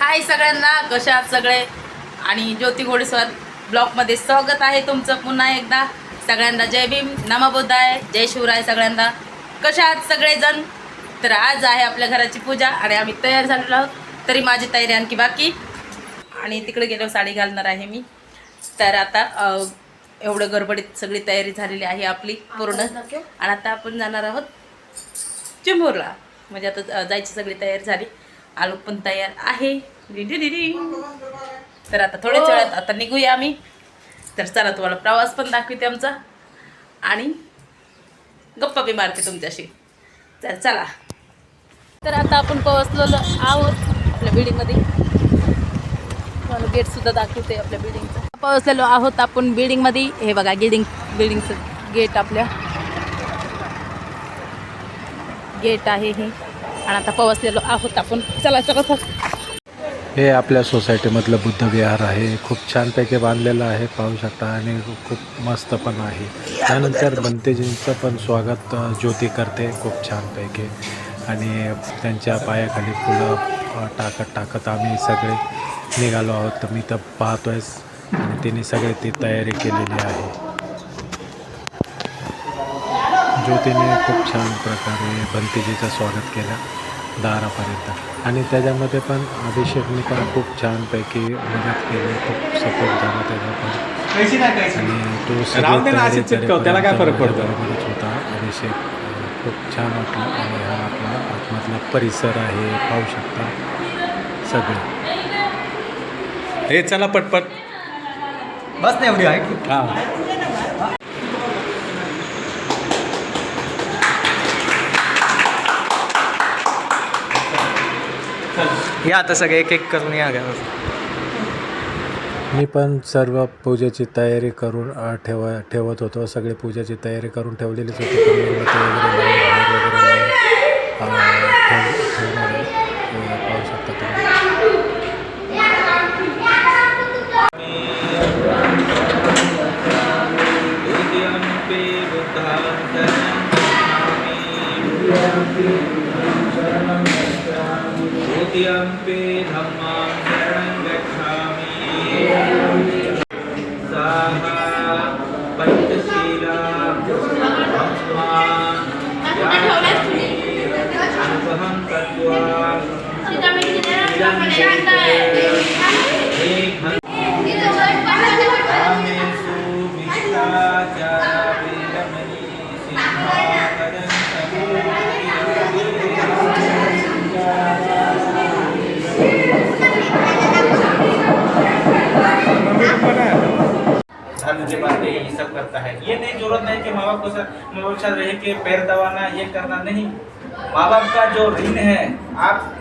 हाय सगळ्यांना कशा आहात सगळे? आणि ज्योती घोडेस्वार ब्लॉगमध्ये स्वागत आहे तुमचं पुन्हा एकदा. सगळ्यांना जय भीम नमबुद्धाय जय शिवराय सगळ्यांना. कशा आहात सगळेजण? तर आज आहे आपल्या घराची पूजा आणि आम्ही तयार झालेलो आहोत. तरी माझी तयारी आणखी बाकी. आणि तिकडे गेल्यावर साडी घालणार आहे मी. तर आता एवढं गडबडीत सगळी तयारी झालेली आहे आपली पूर्ण. आणि आता आपण जाणार आहोत चिंबूरला. म्हणजे आता जायची सगळी तयारी झाली. आलोक पण तयार आहे. तर आता थोड्याच वेळात आता निघूया आम्ही. तर चला तुम्हाला प्रवास पण दाखवते आमचा. आणि गप्पा बी मारते तुमच्याशी. तर चला. तर आता आपण पोहोचलेलो आहोत आपल्या बिल्डिंगमध्ये. तुम्हाला गेटसुद्धा दाखवते आपल्या बिल्डिंगचं. पोहोचलेलो आहोत आपण बिल्डिंगमध्ये. हे बघा बिल्डिंग बिल्डिंगचं गेट आपल्या. गेट आहे हे. आणि आता पवसलेलो आहोत आपण. चला चला हे आपल्या सोसायटीमधलं बुद्ध विहार आहे. खूप छानपैकी बांधलेलं आहे पाहू शकता. आणि खूप मस्त पण आहे. त्यानंतर बंतेजींचं पण स्वागत ज्योती करते. खूप छानपैकी. आणि त्यांच्या पायाखाली फुलं टाकत टाकत आम्ही सगळे निघालो आहोत. तर मी तर पाहतोयस आणि तिने सगळे ती तयारी केलेली आहे. ज्योतीने खूप छान प्रकारे बंतेजीचं स्वागत केलं दारापर्यंत. आणि त्याच्यामध्ये पण अभिषेकने पण खूप छानपैकी मदत केली खूप सपोर्ट झाला त्याचा पण. आणि तो त्याला काय फरक पडतो? होता. अभिषेक खूप छान वाटलं आणि हा आपला आतमधला परिसर आहे पाहू शकता सगळे. हे चला पटपट. बस नाही एवढी आहे की हां. या आता सगळे एक एक करून या घरात. मी पण सर्व पूजेची तयारी करून अ, ठेव ठेवत होतो सगळे पूजेची तयारी करून ठेवलेलीच होती पण मेणबत्ती वगैरे लावून बाहेर वगैरे लावून अ, ठेव ठेवणार आहे. हे पाहू शकता तुम्ही द्वितीयम्पि धम्मां शरणं गच्छामि साहा पञ्चशीला धम्मा अनुपहं धर्म के बातें ये सब करता है। ये नहीं, ज़रूरत नहीं कि माँ बाप को साथ माँ बाप साथ रह के पैर दबाना, ये करना नहीं। माँ बाप का जो ऋण है, आप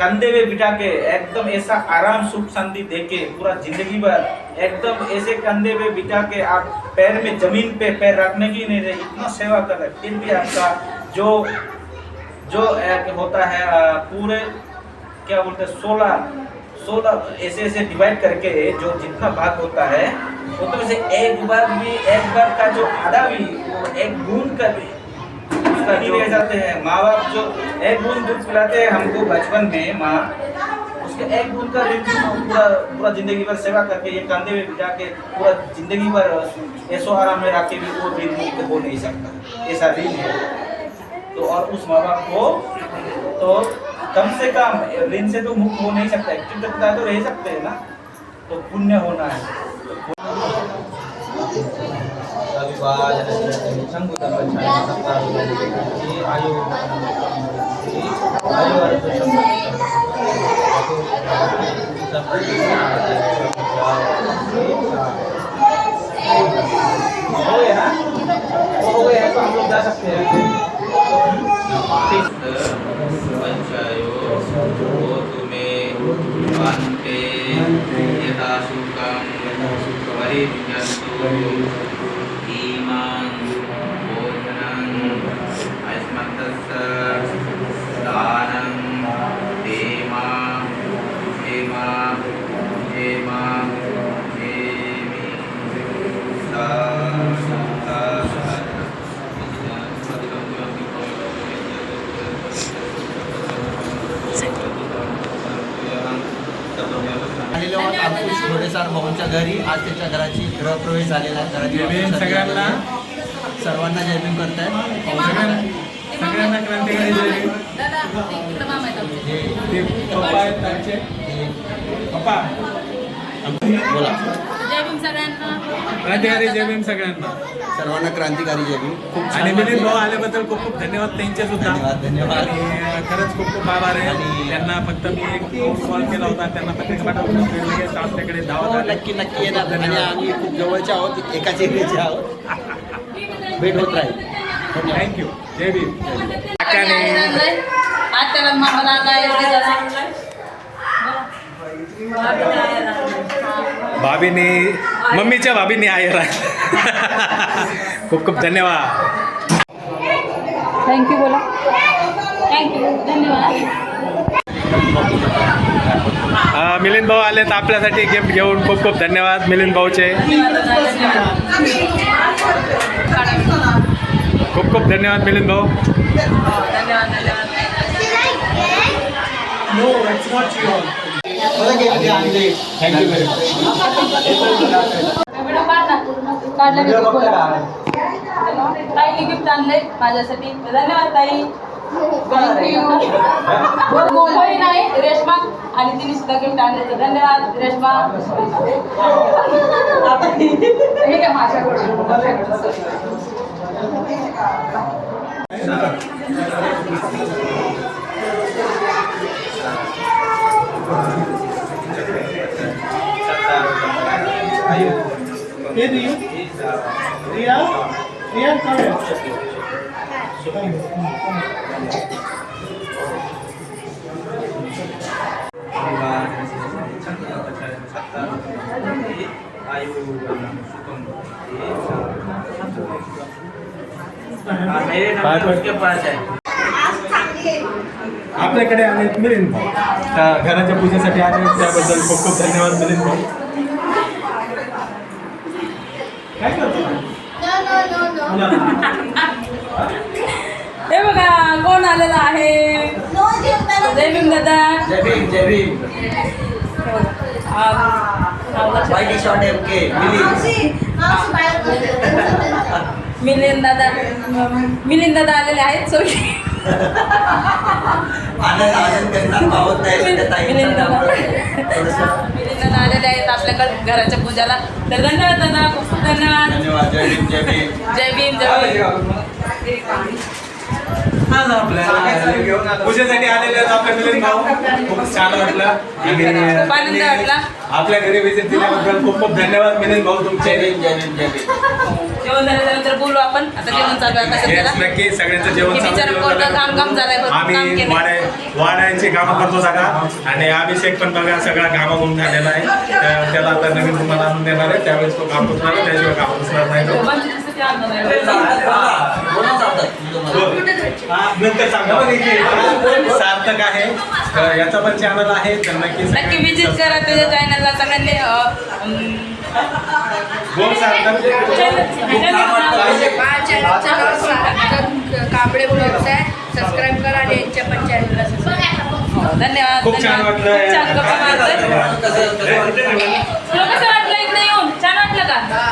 कंधे में बिठा के एकदम ऐसा आराम, सुख शांति दे के पूरा ज़िंदगी भर एकदम ऐसे कंधे पे बिठा के आप पैर में ज़मीन पे पैर रखने की नहीं रहे, इतना सेवा कर रहे फिर भी आपका जो जो होता है पूरे क्या बोलते हैं, सोलह सोलह ऐसे ऐसे डिवाइड करके जो जितना भाग होता है वो तो वैसे एक बार भी, एक बार का जो आधा भी, वो एक बूंद का भी, उसका नहीं रह जाते हैं। माँ बाप जो एक बूंद दूध पिलाते हैं हमको बचपन में, माँ, उसके एक बूंद का ऋण पूरा पूरा ज़िंदगी भर सेवा करके ये कंधे में बिठा के पूरा ज़िंदगी भर ऐसो आराम में रख के भी वो ऋण मुक्त हो नहीं सकता। ऐसा ऋण है। तो और उस माँ बाप को तो कम से कम ऋण से तो मुक्त हो नहीं सकता एक्चुअली तो है तो रह सकते हैं ना। तो पुण्य होना है। हो। गया ना? हो गया तो हम लोग जा सकते हैं। Thank you. घराची गृहप्रवेश झालेला आहे जय भीम सगळ्यांना. सर्वांना जय भीम करतायत. सगळ्यांना सगळ्यांना क्रांतिकारी जय भीम. हे ते पप्पा आहेत त्यांचे पप्पा. बोला. जय भीम सगळ्यांना क्रांतिकारी जय भीम सगळ्यांना सर्वांना क्रांतिकारी जय भीम खूप आणि मिलिंद भाऊ. आल्याबद्दल खूप खूप धन्यवाद त्यांचे सुद्धा धन्यवाद, धन्यवाद. आणि खरंच खूप खूप आभार आहे आणि- त्यांना फक्त मी एक कॉल केला होता त्यांना पत्रिका. ते लगेच आपल्याकडे हो, धावत आले नक्की नक्की येणार आणि आम्ही खूप जवळचे आहोत एकाच एरियाचे आहोत भेट होत राहील थँक्यू जय भीम आज त्याला मामाला काय एवढे जरा भाभीने मम्मीच्या भाभीने आहे खूप खूप धन्यवाद. थँक्यू बोला. थँक्यू धन्यवाद. मिलिंद भाऊ आले तर आपल्यासाठी गिफ्ट घेऊन. खूप खूप धन्यवाद मिलिंद भाऊचे. खूप खूप धन्यवाद मिलिंद भाऊ. धन्यवाद धन्यवाद. थँक्यू व्हेरी बोला ताईने गिफ्ट आणलंय माझ्यासाठी. धन्यवाद ताई. नाही. रेश्मा आणि तिने सुद्धा गिफ्ट आणले धन्यवाद रेश्मा. हे. काय माझ्याकडून. मेरे नंबर उसके पास है आपल्याकडे आले मिलिंद भाऊ. घराच्या पूजेसाठी आले त्याबद्दल खूप खूप धन्यवाद मिलिंद भाऊ. हे बघा कोण आलेला आहे? जय भीम दादा. जय भीम जय भीम. मिलिंद. दादा. मिलिंद दादा आलेले आहेत सो आनंद आनंद करता पावत नाही सध्या ताईंचं मिलिंद दादा. आलेले आहेत आपल्याकडे घराच्या पूजाला. तर धन्यवाद दादा खूप खूप धन्यवाद. धन्यवाद. जय भीम जय भीम. जय भीम. आज आपल्या पूजेसाठी आलेले आपल्या मिलिंद भाऊ. खूप छान वाटलं. आणि आपल्या घरी विजिट दिल्याबद्दल खूप खूप धन्यवाद मिलिंद भाऊ तुमचे. जेवण झाल्यानंतर बोलू आपण. आता जेवण चालू आहे नक्की. सगळ्यांचं जेवण. काम- काम झालंय, काम आम्ही केलंय. वाड्या वाड्यांची कामं करतो सगळा. आणि अभिषेक पण बघा सगळा कामावून झालेला आहे. त्या- त्याला आता नवीन तुम्हाला आणून देणार आहे. त्यावेळेस तो काम आहे, त्याशिवाय काम नाही हा, नंतर सांगा सार्थक आहे. याचा पण चॅनल आहे. तर नक्की नक्की विजिट करा त्याच्या चॅनलला सगळ्यांनी अं, अं, बोल सार्थक. कांबळे ब्लॉग्स आहे सबस्क्राईब करा आणि यांच्या पण चॅनलला सबस्क्राईब धन्यवाद खूप छान. वाटलं. कसं वाटलं इकडे येऊन वाटलं का? हा.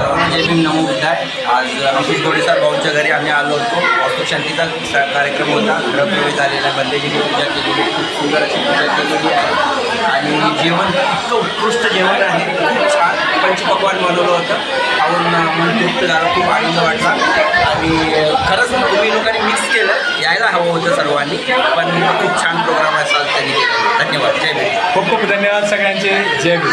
सर्वांना जय भीम नमो बुद्धाय आज आशिष गोडेसार भाऊंच्या घरी आम्ही आलो होतो. वास्तुशांतीचा स- कार्यक्रम होता. ग्रहप्रवेश झालेला बंदेजीची पूजा केलेली खूप सुंदर अशी पूजा केलेली आहे. आणि जेवण इतकं उत्कृष्ट जेवण आहे. खूप छान. पंचपकवान बनवलं होतं. आवडून मन तृप्त झालं खूप आनंद वाटला. आणि खरंच तुम्ही लोकांनी मिक्स केलं. यायला हवं होतं सर्वांनी. पण खूप छान प्रोग्राम असा त्यांनी केला. धन्यवाद. जय भीम. खूप खूप धन्यवाद सगळ्यांचे. जय भीम.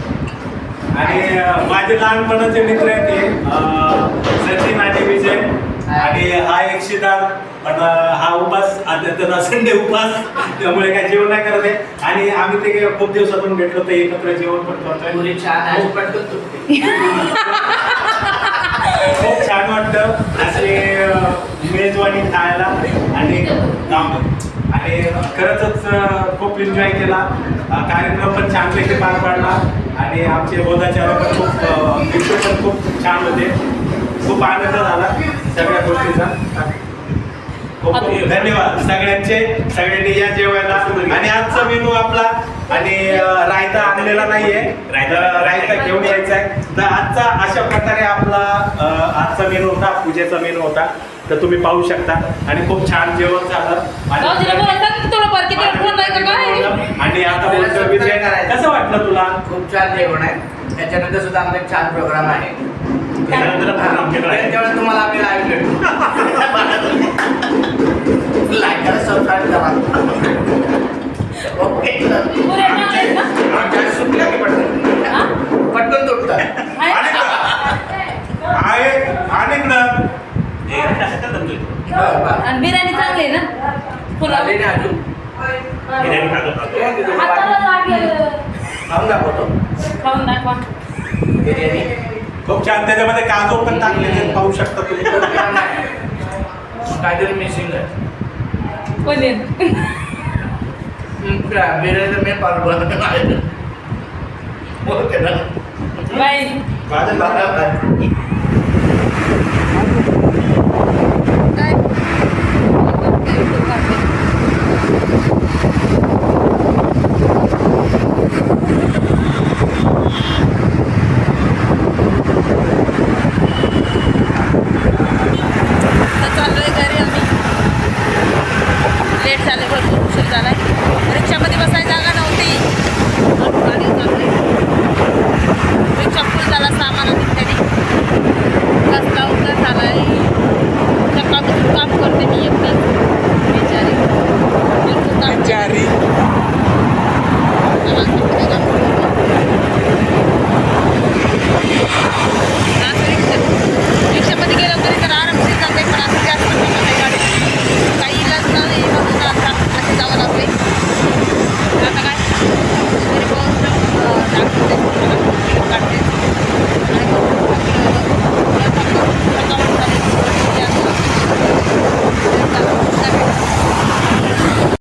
आणि माझे लहानपणाचे मित्र आहेत ते सचिन आणि विजय. आणि हा एक शिदार पण हा उपास आद्यतन संडे उपास त्यामुळे काय जेवण नाही करत आहे. आणि आम्ही ते खूप दिवसातून भेटलो ते एकत्र जेवण पण करतोय. खूप छान वाटतं. असे मेजवानी खायला आणि काम आणि खरंच खूप एन्जॉय केला. कार्यक्रम पण छानपैकी पार पाडला. आणि आमचे बोधाचार्य पण खूप विषय पण खूप छान होते. खूप आनंद झाला सगळ्या गोष्टीचा. धन्यवाद सगळ्यांचे सगळ्यांनी या जेवायला. आणि आजचा मेनू आपला आणि रायता आणलेला नाहीये. रायता रायता घेऊन यायचा आहे. तर आजचा अशा प्रकारे आपला आजचा मेनू होता पूजेचा मेनू होता. तर तुम्ही पाहू शकता. आणि खूप छान जेवण झालं भाऊजीला बोलायचं ना तुला बरं किती वेळ फोन लावायचा काय? आणि आता बोलतो विजय कसं वाटलं तुला खूप छान जेवण आहे त्याच्यानंतर सुद्धा आमचा एक छान प्रोग्राम आहे. त्यानंतर केला आहे. त्यावेळेस तुम्हाला आम्ही लाईव्ह भेटू. लाईक करा सबस्क्राईब करा. ओके पुरे मिळाले ना? सुटल्या की पटकन. हा? पटकन तुटतात. आहे? आहे. आणि इकडं बरं, बरं. आणि बिर्याणी चांगली आहे ना? पुलाव आले नाही अजून? बिर्याणी लागलं. खाऊन दाखवतो खाऊन दाखवा. बिर्याणी. खूप छान. त्याच्यामध्ये काजू पण टाकले ते पाहू शकता तुम्ही. काहीतरी मिसिंग आहे. पनीर. हम्म, काय, बिर्याणीचं मी पार ओके ना. बाय. माझं आता चाललोय घरी